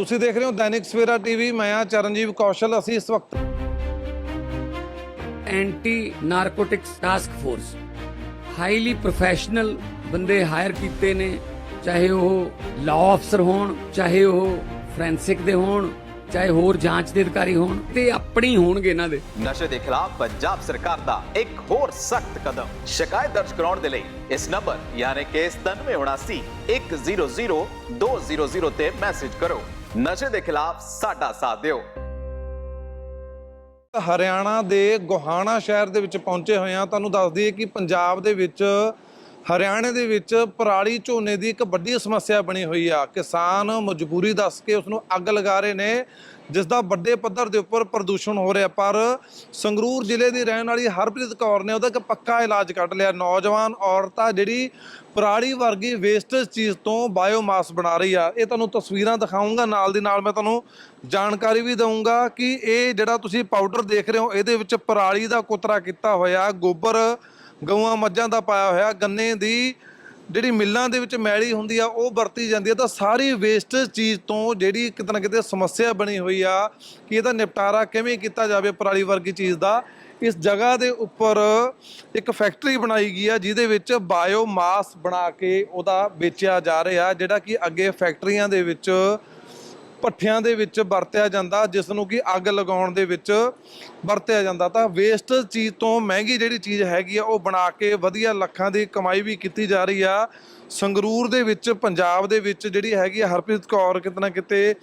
ਤੁਸੀਂ ਦੇਖ ਰਹੇ ਹੋ ਦੈਨਿਕ ਸਵੇਰਾ ਟੀਵੀ ਮੈਂ ਆ ਚਰਨਜੀਤ ਕੌਸ਼ਲ ਅਸੀਂ ਇਸ ਵਕਤ anti narcotics task force. Highly professional ਬੰਦੇ ਹਾਇਰ ਕੀਤੇ ਨੇ ਚਾਹੇ ਉਹ ਲਾਅ ਅਫਸਰ ਹੋਣ ਚਾਹੇ ਉਹ ਫੋਰੈਂਸਿਕ ਦੇ ਹੋਣ ਚਾਹੇ ਹੋਰ ਜਾਂਚ ਦੇ ਅਧਿਕਾਰੀ ਹੋਣ ਤੇ ਆਪਣੀ ਹੋਣਗੇ ਇਹਨਾਂ ਦੇ। ਨਸ਼ੇ ਦੇ ਖਿਲਾਫ ਪੰਜਾਬ ਸਰਕਾਰ ਦਾ ਇੱਕ ਹੋਰ ਸਖਤ ਕਦਮ। ਸ਼ਿਕਾਇਤ ਦਰਜ ਕਰਾਉਣ ਦੇ ਲਈ ਇਸ ਨੰਬਰ ਯਾਨੀ ਕਿ 9779 100 200 ਤੇ ਮੈਸੇਜ ਕਰੋ। ਨਸ਼ੇ ਦੇ ਖਿਲਾਫ ਸਾਡਾ ਸਾਥ ਦਿਓ। ਹਰਿਆਣਾ ਦੇ ਗੋਹਾਣਾ ਸ਼ਹਿਰ ਦੇ ਵਿੱਚ ਪਹੁੰਚੇ ਹੋਏ ਆ ਤੁਹਾਨੂੰ ਦੱਸ ਦਈਏ ਕਿ ਪੰਜਾਬ ਦੇ ਵਿੱਚ ਹਰਿਆਣੇ ਦੇ ਵਿੱਚ ਪਰਾਲੀ ਝੋਨੇ ਦੀ ਇੱਕ ਵੱਡੀ ਸਮੱਸਿਆ ਬਣੀ ਹੋਈ ਆ। ਕਿਸਾਨ ਮਜਬੂਰੀ ਦੱਸ ਕੇ ਉਸ ਨੂੰ ਅੱਗ ਲਗਾ ਰਹੇ ਨੇ ਜਿਸ ਦਾ ਵੱਡੇ ਪੱਧਰ ਦੇ ਉੱਪਰ ਪ੍ਰਦੂਸ਼ਣ ਹੋ ਰਿਹਾ। ਪਰ ਸੰਗਰੂਰ ਜ਼ਿਲ੍ਹੇ ਦੀ ਰਹਿਣ ਵਾਲੀ ਹਰਪ੍ਰੀਤ ਕੌਰ ਨੇ ਉਹਦਾ ਇੱਕ ਪੱਕਾ ਇਲਾਜ ਕੱਢ ਲਿਆ। ਨੌਜਵਾਨ ਔਰਤ ਆ ਜਿਹੜੀ ਪਰਾਲੀ ਵਰਗੀ ਵੇਸਟੇਜ ਚੀਜ਼ ਤੋਂ ਬਾਇਓਮਾਸ ਬਣਾ ਰਹੀ ਆ। ਇਹ ਤੁਹਾਨੂੰ ਤਸਵੀਰਾਂ ਦਿਖਾਉਂਗਾ ਨਾਲ ਦੀ ਨਾਲ ਮੈਂ ਤੁਹਾਨੂੰ ਜਾਣਕਾਰੀ ਵੀ ਦਊਂਗਾ ਕਿ ਇਹ ਜਿਹੜਾ ਤੁਸੀਂ ਪਾਊਡਰ ਦੇਖ ਰਹੇ ਹੋ, ਇਹਦੇ ਵਿੱਚ ਪਰਾਲੀ ਦਾ ਕੁਤਰਾ ਕੀਤਾ ਹੋਇਆ। ਗੋਬਰ ਗਊਆਂ ਮੱਝਾਂ ਦਾ ਪਾਇਆ ਹੋਇਆ, ਗੰਨੇ ਦੀ ਜਿਹੜੀ ਮਿੱਲਾਂ ਦੇ ਵਿੱਚ ਮੈਲੀ ਹੁੰਦੀ ਆ, ਉਹ ਵਰਤੀ ਜਾਂਦੀ ਆ। ਤਾਂ ਸਾਰੀ ਵੇਸਟੇਜ ਚੀਜ਼ ਤੋਂ ਜਿਹੜੀ ਕਿਤੇ ਨਾ ਕਿਤੇ ਸਮੱਸਿਆ ਬਣੀ ਹੋਈ ਆ ਕਿ ਇਹਦਾ ਨਿਪਟਾਰਾ ਕਿਵੇਂ ਕੀਤਾ ਜਾਵੇ ਪਰਾਲੀ ਵਰਗੀ ਚੀਜ਼ ਦਾ, ਇਸ ਜਗ੍ਹਾ ਦੇ ਉੱਪਰ ਇੱਕ ਫੈਕਟਰੀ ਬਣਾਈ ਗਈ ਆ, ਜਿਹਦੇ ਵਿੱਚ ਬਾਇਓਮਾਸ ਬਣਾ ਕੇ ਉਹਦਾ ਵੇਚਿਆ ਜਾ ਰਿਹਾ, ਜਿਹੜਾ ਕਿ ਅੱਗੇ ਫੈਕਟਰੀਆਂ ਦੇ ਵਿੱਚ ਭੱਠਿਆਂ ਦੇ ਵਿੱਚ ਵਰਤਿਆ ਜਾਂਦਾ ਜਿਸ ਨੂੰ ਕਿ ਅੱਗ ਲਗਾਉਣ ਦੇ ਵਿੱਚ ਵਰਤਿਆ ਜਾਂਦਾ। ਤਾਂ ਵੇਸਟ ਚੀਜ਼ ਤੋਂ ਮਹਿੰਗੀ ਜਿਹੜੀ ਚੀਜ਼ ਹੈਗੀ ਆ, ਉਹ ਬਣਾ ਕੇ ਵਧੀਆ ਲੱਖਾਂ ਦੀ ਕਮਾਈ ਵੀ ਕੀਤੀ ਜਾ ਰਹੀ ਆ। ਸੰਗਰੂਰ ਦੇ ਵਿੱਚ, ਪੰਜਾਬ ਦੇ ਵਿੱਚ ਜਿਹੜੀ ਹੈਗੀ ਆ, ਹਰਪ੍ਰੀਤ ਕੌਰ ਕਿਤੇ ਨਾ ਕਿਤੇ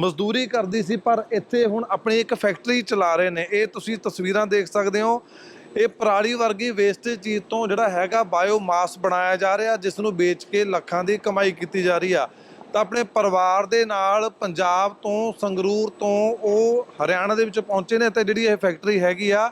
ਮਜ਼ਦੂਰੀ ਕਰਦੀ ਸੀ, ਪਰ ਇੱਥੇ ਹੁਣ ਆਪਣੀ ਇੱਕ ਫੈਕਟਰੀ ਚਲਾ ਰਹੇ ਨੇ। ਇਹ ਤੁਸੀਂ ਤਸਵੀਰਾਂ ਦੇਖ ਸਕਦੇ ਹੋ। ਇਹ ਪਰਾਲੀ ਵਰਗੀ ਵੇਸਟ ਚੀਜ਼ ਤੋਂ ਜਿਹੜਾ ਹੈਗਾ ਬਾਇਓਮਾਸ ਬਣਾਇਆ ਜਾ ਰਿਹਾ ਜਿਸ ਨੂੰ ਵੇਚ ਕੇ ਲੱਖਾਂ ਦੀ ਕਮਾਈ ਕੀਤੀ ਜਾ ਰਹੀ ਆ। ਤਾਂ ਆਪਣੇ ਪਰਿਵਾਰ ਦੇ ਨਾਲ ਪੰਜਾਬ ਤੋਂ ਸੰਗਰੂਰ ਤੋਂ ਉਹ ਹਰਿਆਣਾ ਦੇ ਵਿੱਚ ਪਹੁੰਚੇ ਨੇ ਤੇ ਜਿਹੜੀ ਇਹ ਫੈਕਟਰੀ ਹੈਗੀ ਆ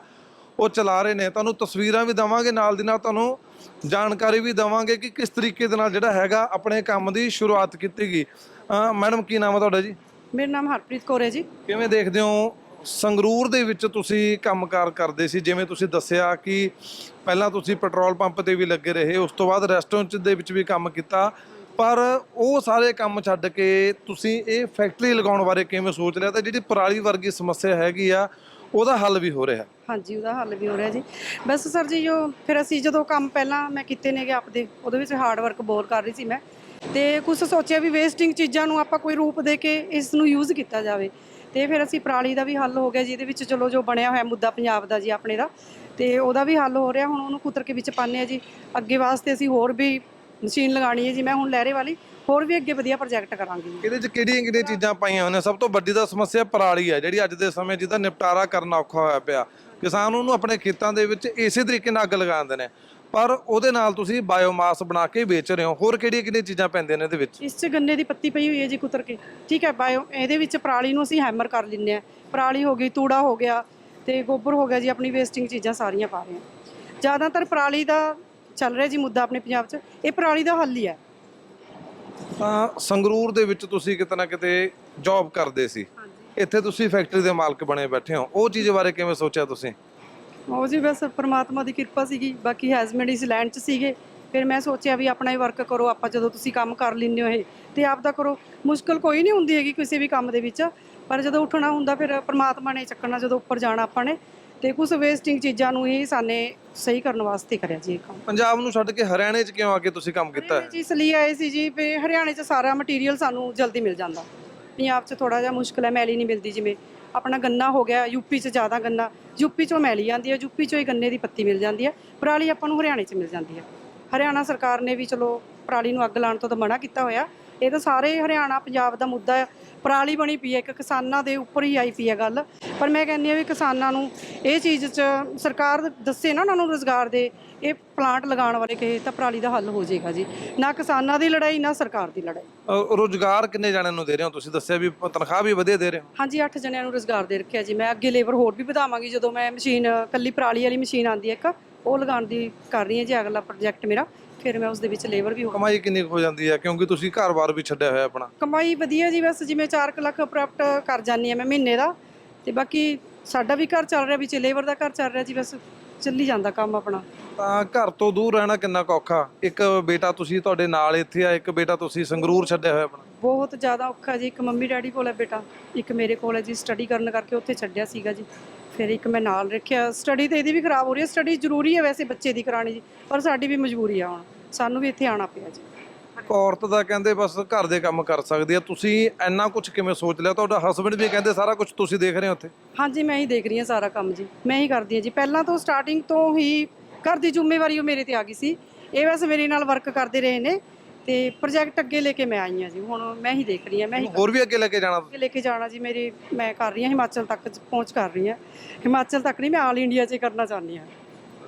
ਉਹ ਚਲਾ ਰਹੇ ਨੇ। ਤੁਹਾਨੂੰ ਤਸਵੀਰਾਂ ਵੀ ਦਵਾਂਗੇ ਨਾਲ ਦੀ ਨਾਲ ਤੁਹਾਨੂੰ ਜਾਣਕਾਰੀ ਵੀ ਦਵਾਂਗੇ ਕਿ ਕਿਸ ਤਰੀਕੇ ਦੇ ਨਾਲ ਜਿਹੜਾ ਹੈਗਾ ਆਪਣੇ ਕੰਮ ਦੀ ਸ਼ੁਰੂਆਤ ਕੀਤੀ ਗਈ। ਅਹ ਮੈਡਮ ਕੀ ਨਾਮ ਹੈ ਤੁਹਾਡਾ ਜੀ? ਮੇਰਾ ਨਾਮ ਹਰਪ੍ਰੀਤ ਕੌਰ ਹੈ ਜੀ। ਕਿਵੇਂ ਦੇਖਦੇ ਹੋ ਸੰਗਰੂਰ ਦੇ ਵਿੱਚ ਤੁਸੀਂ ਕੰਮਕਾਰ ਕਰਦੇ ਸੀ? ਜਿਵੇਂ ਤੁਸੀਂ ਦੱਸਿਆ ਕਿ ਪਹਿਲਾਂ ਤੁਸੀਂ ਪੈਟਰੋਲ ਪੰਪ ਤੇ ਵੀ ਲੱਗੇ ਰਹੇ ਉਸ ਤੋਂ ਬਾਅਦ ਰੈਸਟੋਰੈਂਟ ਦੇ ਵਿੱਚ ਵੀ ਕੰਮ ਕੀਤਾ। ਪਰ ਉਹ ਸਾਰੇ ਕੰਮ ਛੱਡ ਕੇ ਤੁਸੀਂ ਇਹ ਫੈਕਟਰੀ ਲਗਾਉਣ ਬਾਰੇ ਕਿਵੇਂ ਸੋਚ ਲਿਆ? ਤਾਂ ਜਿਹੜੀ ਪਰਾਲੀ ਵਰਗੀ ਸਮੱਸਿਆ ਹੈਗੀ ਆ, ਉਹਦਾ ਹੱਲ ਵੀ ਹੋ ਰਿਹਾ। ਹਾਂਜੀ, ਉਹਦਾ ਹੱਲ ਵੀ ਹੋ ਰਿਹਾ ਜੀ। ਬਸ ਸਰ ਜੀ ਜੋ ਫਿਰ ਅਸੀਂ ਜਦੋਂ ਕੰਮ ਪਹਿਲਾਂ ਮੈਂ ਕੀਤੇ ਨੇਗੇ ਆਪਦੇ, ਉਹਦੇ ਵਿੱਚ ਹਾਰਡ ਵਰਕ ਬਹੁਤ ਕਰ ਰਹੀ ਸੀ ਮੈਂ। ਤੇ ਕੁਝ ਸੋਚਿਆ ਵੀ ਵੇਸਟਿੰਗ ਚੀਜ਼ਾਂ ਨੂੰ ਆਪਾਂ ਕੋਈ ਰੂਪ ਦੇ ਕੇ ਇਸ ਨੂੰ ਯੂਜ਼ ਕੀਤਾ ਜਾਵੇ। ਤੇ ਫਿਰ ਅਸੀਂ ਪਰਾਲੀ ਦਾ ਵੀ ਹੱਲ ਹੋ ਗਿਆ ਜਿਹਦੇ ਵਿੱਚ ਚਲੋ ਜੋ ਬਣਿਆ ਹੋਇਆ ਮੁੱਦਾ ਪੰਜਾਬ ਦਾ ਜੀ, ਆਪਣੇ ਦਾ। ਤੇ ਉਹਦਾ ਵੀ ਹੱਲ ਹੋ ਰਿਹਾ, ਹੁਣ ਉਹਨੂੰ ਕੁਤਰ ਕੇ ਵਿੱਚ ਪਾਉਂਦੇ ਆ ਜੀ। ਅੱਗੇ ਵਾਸਤੇ ਅਸੀਂ ਹੋਰ ਵੀ ਮਸ਼ੀਨ ਲਗਾਣੀ ਹੈ ਜੀ ਮੈਂ ਹੁਣ ਲਹਿਰੇ ਵਾਲੀ ਹੋਰ ਵੀ ਅੱਗੇ ਵਧੀਆ ਪ੍ਰੋਜੈਕਟ ਕਰਾਂਗੀ। ਇਹਦੇ 'ਚ ਕਿਹੜੀਆਂ ਕਿਹੜੀਆਂ ਚੀਜ਼ਾਂ ਪਾਈਆਂ ਹੋਈਆਂ ਸਭ ਤੋਂ ਵੱਡੀ ਤਾਂ ਸਮੱਸਿਆ ਪਰਾਲੀ ਹੈ ਜਿਹੜੀ ਅੱਜ ਦੇ ਸਮੇਂ ਜਿਹਦਾ ਨਿਪਟਾਰਾ ਕਰਨਾ ਔਖਾ ਹੋਇਆ ਪਿਆ। ਕਿਸਾਨ ਉਹਨੂੰ ਆਪਣੇ ਖੇਤਾਂ ਦੇ ਵਿੱਚ ਇਸੇ ਤਰੀਕੇ ਨਾਲ ਅੱਗ ਲਗਾ ਦਿੰਦੇ ਨੇ। ਪਰ ਉਹਦੇ ਨਾਲ ਤੁਸੀਂ ਬਾਇਓਮਾਸ ਬਣਾ ਕੇ ਵੇਚ ਰਹੇ ਹੋ। ਹੋਰ ਕਿਹੜੀਆਂ ਕਿਹੜੀਆਂ ਚੀਜ਼ਾਂ ਪੈਂਦੀਆਂ ਨੇ ਇਹਦੇ ਵਿੱਚ? ਇਸ 'ਚ ਗੰਨੇ ਦੀ ਪੱਤੀ ਪਈ ਹੋਈ ਹੈ ਜੀ ਕੁਤਰ ਕੇ। ਠੀਕ ਹੈ ਬਾਇਓ ਇਹਦੇ ਵਿੱਚ ਪਰਾਲੀ ਨੂੰ ਅਸੀਂ ਹੈਮਰ ਕਰ ਲੈਂਦੇ ਆ ਪਰਾਲੀ ਹੋ ਗਈ ਤੂੜਾ ਹੋ ਗਿਆ ਤੇ ਗੋਬਰ ਹੋ ਗਿਆ ਜੀ ਆਪਣੀ ਵੇਸਟਿੰਗ ਚੀਜ਼ਾਂ ਸਾਰੀਆਂ ਪਾ ਰਹੇ ਆ ਜ਼ਿਆਦਾਤਰ ਪਰਾਲੀ ਦਾ ਚੱਲ ਰਿਹਾ ਜੀ ਮੁੱਦਾ ਆਪਣੇ ਪੰਜਾਬ 'ਚ। ਇਹ ਪਰਾਲੀ ਦਾ ਹੱਲ ਹੀ ਹੈ। ਤਾਂ ਸੰਗਰੂਰ ਦੇ ਵਿੱਚ ਤੁਸੀਂ ਕਿਤੇ ਨਾ ਕਿਤੇ ਜੌਬ ਕਰਦੇ ਸੀ। ਇੱਥੇ ਤੁਸੀਂ ਫੈਕਟਰੀ ਦੇ ਮਾਲਕ ਬਣੇ ਬੈਠੇ ਹੋ। ਉਹ ਚੀਜ਼ ਬਾਰੇ ਕਿਵੇਂ ਸੋਚਿਆ ਤੁਸੀਂ? ਉਹ ਜੀ ਬਸ ਪ੍ਰਮਾਤਮਾ ਦੀ ਕਿਰਪਾ ਸੀਗੀ। ਬਾਕੀ ਹੈਜ਼ਮੈਂਟ ਇਸ ਲੈਂਡ 'ਚ ਸੀਗੇ। ਫਿਰ ਮੈਂ ਸੋਚਿਆ ਵੀ ਆਪਣਾ ਹੀ ਵਰਕ ਕਰੋ। ਆਪਾਂ ਜਦੋਂ ਤੁਸੀਂ ਕੰਮ ਕਰ ਲੈਂਦੇ ਹੋ ਇਹ ਤੇ ਆਪ ਦਾ ਕਰੋ। ਮੁਸ਼ਕਲ ਕੋਈ ਨਹੀਂ ਹੁੰਦੀ ਹੈਗੀ ਕਿਸੇ ਵੀ ਕੰਮ ਦੇ ਵਿੱਚ। ਪਰ ਜਦੋਂ ਉੱਠਣਾ ਹੁੰਦਾ ਫਿਰ ਪ੍ਰਮਾਤਮਾ ਨੇ ਚੱਕਣਾ ਜਦੋਂ ਉੱਪਰ ਜਾਣਾ ਆਪਾਂ ਨੇ। ਤੇ ਕੁਝ ਵੇਸਟਿੰਗ ਚੀਜ਼ਾਂ ਨੂੰ ਹੀ ਸਾਨੇ ਸਹੀ ਕਰਨ ਵਾਸਤੇ ਕਰਿਆ ਜੀ ਇਹ ਕੰਮ। ਪੰਜਾਬ ਨੂੰ ਛੱਡ ਕੇ ਹਰਿਆਣੇ 'ਚ ਕਿਉਂ ਆ ਕੇ ਤੁਸੀਂ ਕੰਮ ਕੀਤਾ? ਹੈ ਜੀ ਇਸ ਲਈ ਆਏ ਸੀ ਜੀ ਵੀ ਹਰਿਆਣੇ 'ਚ ਸਾਰਾ ਮਟੀਰੀਅਲ ਸਾਨੂੰ ਜਲਦੀ ਮਿਲ ਜਾਂਦਾ। ਪੰਜਾਬ 'ਚ ਥੋੜਾ ਜਿਹਾ ਮੁਸ਼ਕਲ ਹੈ ਮੈਲੀ ਨਹੀਂ ਮਿਲਦੀ ਜਿਵੇਂ। ਆਪਣਾ ਗੰਨਾ ਹੋ ਗਿਆ ਯੂਪੀ 'ਚ ਜ਼ਿਆਦਾ ਗੰਨਾ। ਯੂਪੀ 'ਚੋਂ ਮੈਲੀ ਆਉਂਦੀ ਹੈ ਯੂਪੀ 'ਚੋਂ ਹੀ ਗੰਨੇ ਦੀ ਪੱਤੀ ਮਿਲ ਜਾਂਦੀ ਹੈ। ਪਰਾਲੀ ਆਪਾਂ ਨੂੰ ਹਰਿਆਣੇ 'ਚ ਮਿਲ ਜਾਂਦੀ ਹੈ। ਹਰਿਆਣਾ ਸਰਕਾਰ ਨੇ ਵੀ ਚਲੋ ਪਰਾਲੀ ਨੂੰ ਅੱਗ ਲਾਉਣ ਤੋਂ ਤਾਂ ਮਨਾ ਕੀਤਾ ਹੋਇਆ। ਇਹ ਤਾਂ ਸਾਰੇ ਹਰਿਆਣਾ ਪੰਜਾਬ ਦਾ ਮੁੱਦਾ ਹੈ ਪਰਾਲੀ ਬਣੀ ਪਈ ਹੈ ਇੱਕ ਕਿਸਾਨਾਂ ਦੇ ਉੱਪਰ ਹੀ ਆਈ ਪਈ ਹੈ ਗੱਲ। ਪਰ ਮੈਂ ਕਹਿੰਦੀ ਆ ਵੀ ਕਿਸਾਨਾਂ ਨੂੰ ਇਹ ਚੀਜ਼ 'ਚ ਸਰਕਾਰ ਦੱਸੇ ਨਾ ਉਹਨਾਂ ਨੂੰ ਰੋਜ਼ਗਾਰ ਦੇ ਇਹ ਪਲਾਂਟ ਲਗਾਉਣ ਵਾਲੇ ਕਹੇ ਤਾਂ ਪਰਾਲੀ ਦਾ ਹੱਲ ਹੋ ਜਾਏਗਾ ਜੀ। ਨਾ ਕਿਸਾਨਾਂ ਦੀ ਲੜਾਈ ਨਾ ਸਰਕਾਰ ਦੀ ਲੜਾਈ। ਰੁਜ਼ਗਾਰ ਕਿੰਨੇ ਜਾਣਿਆਂ ਨੂੰ ਦੇ ਰਹੇ ਹੋ? ਤੁਸੀਂ ਦੱਸਿਆ ਵੀ ਤਨਖਾਹ ਵੀ ਵਧੀਆ ਦੇ ਰਹੇ ਹੋ। ਹਾਂਜੀ 8 ਜਣਿਆਂ ਨੂੰ ਰੋਜ਼ਗਾਰ ਦੇ ਰੱਖਿਆ ਜੀ। ਮੈਂ ਅੱਗੇ ਲੇਬਰ ਹੋਰ ਵੀ ਵਧਾਵਾਂਗੀ। ਜਦੋਂ ਮੈਂ ਮਸ਼ੀਨ ਕੱਲੀ ਪਰਾਲੀ ਵਾਲੀ ਮਸ਼ੀਨ ਆਂਦੀ ਹੈ ਇੱਕ ਉਹ ਲਗਾਉਣ ਦੀ ਕਰ ਰਹੀ ਹਾਂ ਜੀ ਅਗਲਾ ਪ੍ਰੋਜੈਕਟ ਮੇਰਾ। ਫਿਰ ਮੈਂ ਉਸ ਦੇ ਵਿੱਚ ਲੇਬਰ ਵੀ ਹੋ ਕਮਾਈ ਕਿੰਨੀ ਕੁ ਹੋ ਜਾਂਦੀ ਹੈ? ਕਿਉਂਕਿ ਤੁਸੀਂ ਘਰ-ਬਾਰ ਵੀ ਛੱਡਿਆ ਹੋਇਆ ਆਪਣਾ। ਕਮਾਈ ਵਧੀਆ ਜੀ ਬਸ ਜਿਵੇਂ 4 ਲੱਖ ਪ੍ਰਾਪਤ ਕਰ ਜਾਂਦੀ ਹਾਂ ਮੈਂ ਮਹੀਨੇ ਦਾ। ਤੇ ਬਾਕੀ ਸਾਡਾ ਵੀ ਘਰ ਚੱਲ ਰਿਹਾ ਵਿੱਚ ਲੇਬਰ ਦਾ ਘਰ ਚੱਲ ਰਿਹਾ ਜੀ ਬਸ ਚੱਲੀ ਜਾਂਦਾ ਕੰਮ ਆਪਣਾ। ਤਾਂ ਘਰ ਤੋਂ ਦੂਰ ਰਹਿਣਾ ਕਿੰਨਾ ਕੁ ਔਖਾ? ਇੱਕ ਬੇਟਾ ਤੁਸੀਂ ਤੁਹਾਡੇ ਨਾਲ ਇੱਥੇ ਆ ਇੱਕ ਬੇਟਾ ਤੁਸੀਂ ਸੰਗਰੂਰ ਛੱਡਿਆ ਹੋਇਆ ਆਪਣਾ। ਬਹੁਤ ਜ਼ਿਆਦਾ ਔਖਾ ਜੀ ਇੱਕ ਮੰਮੀ ਡੈਡੀ ਕੋਲ ਹੈ ਬੇਟਾ। ਇੱਕ ਮੇਰੇ ਕੋਲ ਹੈ ਜੀ ਸਟੱਡੀ ਕਰਨ ਕਰਕੇ ਉੱਥੇ ਛੱਡਿਆ ਸੀਗਾ ਜੀ। ਫਿਰ ਇੱਕ ਮੈਂ ਨਾਲ ਰੱਖਿਆ। ਸਟੱਡੀ ਤੇ ਇਹਦੀ ਵੀ ਖਰਾਬ ਹੋ ਰਹੀ ਹੈ ਸਟੱਡੀ ਜ਼ਰੂਰੀ ਹੈ ਵੈਸੇ ਬੱਚੇ ਦੀ ਕਰਾਣੀ ਜੀ ਪਰ ਸਾਡੀ ਵੀ ਮਜਬੂਰੀ ਆ ਹੁਣ। ਸਾਨੂੰ ਵੀ ਇੱਥੇ ਆਉਣਾ ਪਿਆ ਜੀ। ਇੱਕ ਔਰਤ ਦਾ ਕਹਿੰਦੇ ਬਸ ਘਰ ਦੇ ਕੰਮ ਕਰ ਸਕਦੀ ਆ ਤੁਸੀਂ ਇੰਨਾ ਕੁਝ ਕਿਵੇਂ ਸੋਚ ਲਿਆ? ਤੁਹਾਡਾ ਹਸਬੰਡ ਵੀ ਕਹਿੰਦੇ ਸਾਰਾ ਕੁਝ ਤੁਸੀਂ ਦੇਖ ਰਹੇ ਹੋ ਉੱਥੇ? ਹਾਂਜੀ ਮੈਂ ਹੀ ਦੇਖ ਰਹੀ ਹਾਂ ਸਾਰਾ ਕੰਮ ਜੀ ਮੈਂ ਹੀ ਕਰਦੀ ਹਾਂ ਜੀ। ਪਹਿਲਾਂ ਤੋਂ ਸਟਾਰਟਿੰਗ ਤੋਂ ਹੀ ਘਰ ਦੀ ਜ਼ਿੰਮੇਵਾਰੀ ਉਹ ਮੇਰੇ ਤੇ ਆ ਗਈ ਸੀ। ਇਹ ਵੈਸੇ ਮੇਰੇ ਨਾਲ ਵਰਕ ਕਰਦੇ ਰਹੇ ਨੇ ਤੇ ਪ੍ਰੋਜੈਕਟ ਅੱਗੇ ਲੈ ਕੇ ਮੈਂ ਆਈ ਹਾਂ ਜੀ। ਹੁਣ ਮੈਂ ਹੀ ਦੇਖ ਰਹੀ ਹਾਂ ਮੈਂ ਹੀ ਹੋਰ ਵੀ ਅੱਗੇ ਲੈ ਕੇ ਜਾਣਾ? ਅੱਗੇ ਲੈ ਕੇ ਜਾਣਾ ਜੀ ਮੇਰੀ ਮੈਂ ਕਰ ਰਹੀ ਹਾਂ ਹਿਮਾਚਲ ਤੱਕ ਪਹੁੰਚ ਕਰ ਰਹੀ ਹਾਂ। ਹਿਮਾਚਲ ਤੱਕ ਨਹੀਂ ਮੈਂ ਆਲ ਇੰਡੀਆ 'ਚ ਕਰਨਾ ਚਾਹੁੰਦੀ ਹਾਂ।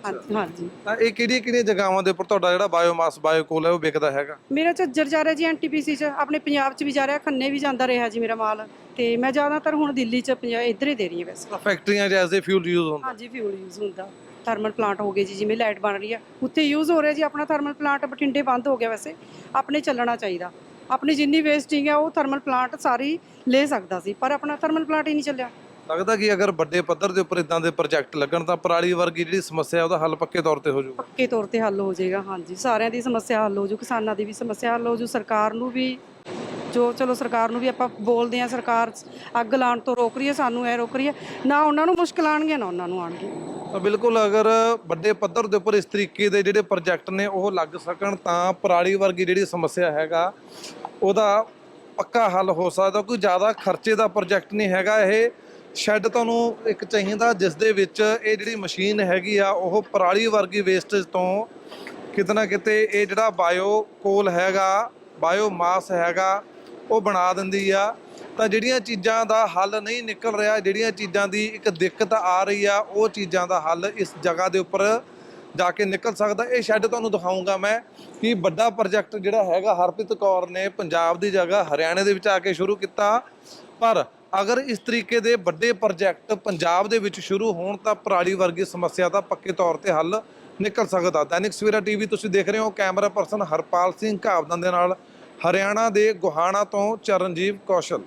ਹਾਂਜੀ। ਹਾਂਜੀ। ਤਾਂ ਇਹ ਕਿਹੜੀਆਂ ਕਿਹੜੀਆਂ ਜਗ੍ਹਾਵਾਂ ਦੇ ਉੱਪਰ ਤੁਹਾਡਾ ਜਿਹੜਾ ਬਾਇਓਮਾਸ ਬਾਇਓਕੋਲ ਹੈ ਉਹ ਵਿਕਦਾ ਹੈਗਾ? ਮੇਰਾ ਝੱਜਰ ਜਾ ਰਿਹਾ ਜੀ ਐਨਟੀਪੀਸੀ 'ਚ ਆਪਣੇ ਪੰਜਾਬ 'ਚ ਵੀ ਜਾ ਰਿਹਾ ਖੰਨੇ ਵੀ ਜਾਂਦਾ ਰਿਹਾ ਜੀ ਮੇਰਾ ਮਾਲ। ਤੇ ਮੈਂ ਜ਼ਿਆਦਾਤਰ ਹੁਣ ਦਿੱਲੀ 'ਚ ਪੰਜਾਬ ਇੱਧਰ ਹੀ ਦੇ ਰਹੀ ਹਾਂ ਵੈਸੇ। ਤਾਂ ਫੈਕਟਰੀਆਂ 'ਚ ਐਜ਼ ਫਿਊਲ ਯੂਜ਼ ਹੁੰਦਾ? ਹਾਂਜੀ ਫਿਊਲ ਯੂਜ਼ ਹੁੰਦਾ। ਥਰਮਲ ਪਲਾਂਟ ਹੋ ਗਏ ਜੀ ਜਿਵੇਂ ਲਾਈਟ ਬਣ ਰਹੀ ਆ ਉੱਥੇ ਯੂਜ਼ ਹੋ ਰਿਹਾ ਜੀ ਆਪਣਾ ਥਰਮਲ ਪਲਾਂਟ ਬਠਿੰਡੇ ਬੰਦ ਹੋ ਗਿਆ ਵੈਸੇ। ਆਪਣੇ ਚੱਲਣਾ ਚਾਹੀਦਾ। ਆਪਣੀ ਜਿੰਨੀ ਵੇਸਟਿੰਗ ਹੈ ਉਹ ਥਰਮਲ ਪਲਾਂਟ ਸਾਰੀ ਲੈ ਸਕਦਾ ਸੀ ਪਰ ਆਪਣਾ ਥਰਮਲ ਪਲਾਂਟ ਹੀ ਨਹੀਂ ਚੱਲਿਆ। ਲੱਗਦਾ ਕਿ ਅਗਰ ਵੱਡੇ ਪੱਧਰ ਦੇ ਉੱਪਰ ਇਦਾਂ ਦੇ ਪ੍ਰੋਜੈਕਟ ਲੱਗਣ ਤਾਂ ਪਰਾਲੀ ਵਰਗੀ ਜਿਹੜੀ ਸਮੱਸਿਆ ਉਹਦਾ ਹੱਲ ਪੱਕੇ ਤੌਰ ਤੇ ਹੋ ਜਾਊਗਾ। ਪੱਕੇ ਤੌਰ ਤੇ ਹੱਲ ਹੋ ਜਾਏਗਾ ਹਾਂਜੀ। ਸਾਰਿਆਂ ਦੀ ਸਮੱਸਿਆ ਹੱਲ ਹੋ ਜੂ ਕਿਸਾਨਾਂ ਦੀ ਵੀ ਸਮੱਸਿਆ ਹੱਲ ਹੋ ਜੂ ਸਰਕਾਰ ਨੂੰ ਵੀ ਜੋ ਚਲੋ ਸਰਕਾਰ ਨੂੰ ਵੀ ਆਪਾਂ ਬੋਲਦੇ ਆ ਸਰਕਾਰ ਅੱਗ ਲਾਉਣ ਤੋਂ ਰੋਕ ਰਹੀ ਹੈ ਸਾਨੂੰ ਐ ਰੋਕ ਰਹੀ ਹੈ। ਨਾ ਉਹਨਾਂ ਨੂੰ ਮੁਸ਼ਕਲ ਆਣਗੇ ਨਾ ਉਹਨਾਂ ਨੂੰ ਆਣਗੇ ਤਾਂ ਬਿਲਕੁਲ ਅਗਰ ਵੱਡੇ ਪੱਧਰ ਦੇ ਉੱਪਰ ਇਸ ਤਰੀਕੇ ਦੇ ਜਿਹੜੇ ਪ੍ਰੋਜੈਕਟ ਨੇ ਉਹ ਲੱਗ ਸਕਣ ਤਾਂ ਪਰਾਲੀ ਵਰਗੀ ਜਿਹੜੀ ਸਮੱਸਿਆ ਹੈਗਾ ਉਹਦਾ ਪੱਕਾ ਹੱਲ ਹੋ ਸਕਦਾ ਕੋਈ ਜ਼ਿਆਦਾ ਖਰਚੇ ਦਾ ਪ੍ਰੋਜੈਕਟ ਨਹੀਂ ਹੈਗਾ ਇਹ। ਸ਼ੈੱਡ ਤੁਹਾਨੂੰ ਇੱਕ ਚਾਹੀਦਾ, ਜਿਸ ਦੇ ਵਿੱਚ ਇਹ ਜਿਹੜੀ ਮਸ਼ੀਨ ਹੈਗੀ ਆ, ਉਹ ਪਰਾਲੀ ਵਰਗੀ ਵੇਸਟੇਜ ਤੋਂ ਕਿਤੇ ਨਾ ਕਿਤੇ ਇਹ ਜਿਹੜਾ ਬਾਇਓ ਕੋਲ ਹੈਗਾ ਬਾਇਓ ਮਾਸ ਹੈਗਾ, ਉਹ ਬਣਾ ਦਿੰਦੀ ਆ। ਤਾਂ ਜਿਹੜੀਆਂ ਚੀਜ਼ਾਂ ਦਾ ਹੱਲ ਨਹੀਂ ਨਿਕਲ ਰਿਹਾ, ਜਿਹੜੀਆਂ ਚੀਜ਼ਾਂ ਦੀ ਇੱਕ ਦਿੱਕਤ ਆ ਰਹੀ ਆ, ਉਹ ਚੀਜ਼ਾਂ ਦਾ ਹੱਲ ਇਸ ਜਗ੍ਹਾ ਦੇ ਉੱਪਰ ਜਾ ਕੇ ਨਿਕਲ ਸਕਦਾ। ਇਹ ਸ਼ੈੱਡ ਤੁਹਾਨੂੰ ਦਿਖਾਉਂਗਾ ਮੈਂ ਕਿ ਵੱਡਾ ਪ੍ਰੋਜੈਕਟ ਜਿਹੜਾ ਹੈਗਾ ਹਰਪ੍ਰੀਤ ਕੌਰ ਨੇ ਪੰਜਾਬ ਦੀ ਜਗ੍ਹਾ ਹਰਿਆਣੇ ਦੇ ਵਿੱਚ ਆ ਕੇ ਸ਼ੁਰੂ ਕੀਤਾ। ਪਰ ਅਗਰ ਇਸ ਤਰੀਕੇ ਦੇ ਵੱਡੇ ਪ੍ਰੋਜੈਕਟ ਪੰਜਾਬ ਦੇ ਵਿੱਚ ਸ਼ੁਰੂ ਹੋਣ ਤਾਂ ਪਰਾਲੀ ਵਰਗੀ ਸਮੱਸਿਆ ਦਾ ਪੱਕੇ ਤੌਰ ਤੇ ਹੱਲ ਨਿਕਲ ਸਕਦਾ। ਦੈਨਿਕ ਸਵੇਰਾ ਟੀਵੀ ਤੁਸੀਂ ਦੇਖ ਰਹੇ ਹੋ, ਕੈਮਰਾ ਪਰਸਨ ਹਰਪਾਲ ਸਿੰਘ ਘਾਵਦਨ ਦੇ ਨਾਲ, ਹਰਿਆਣਾ ਦੇ ਗੁਹਾਣਾ ਤੋਂ ਚਰਨਜੀਵ ਕੌਸ਼ਲ।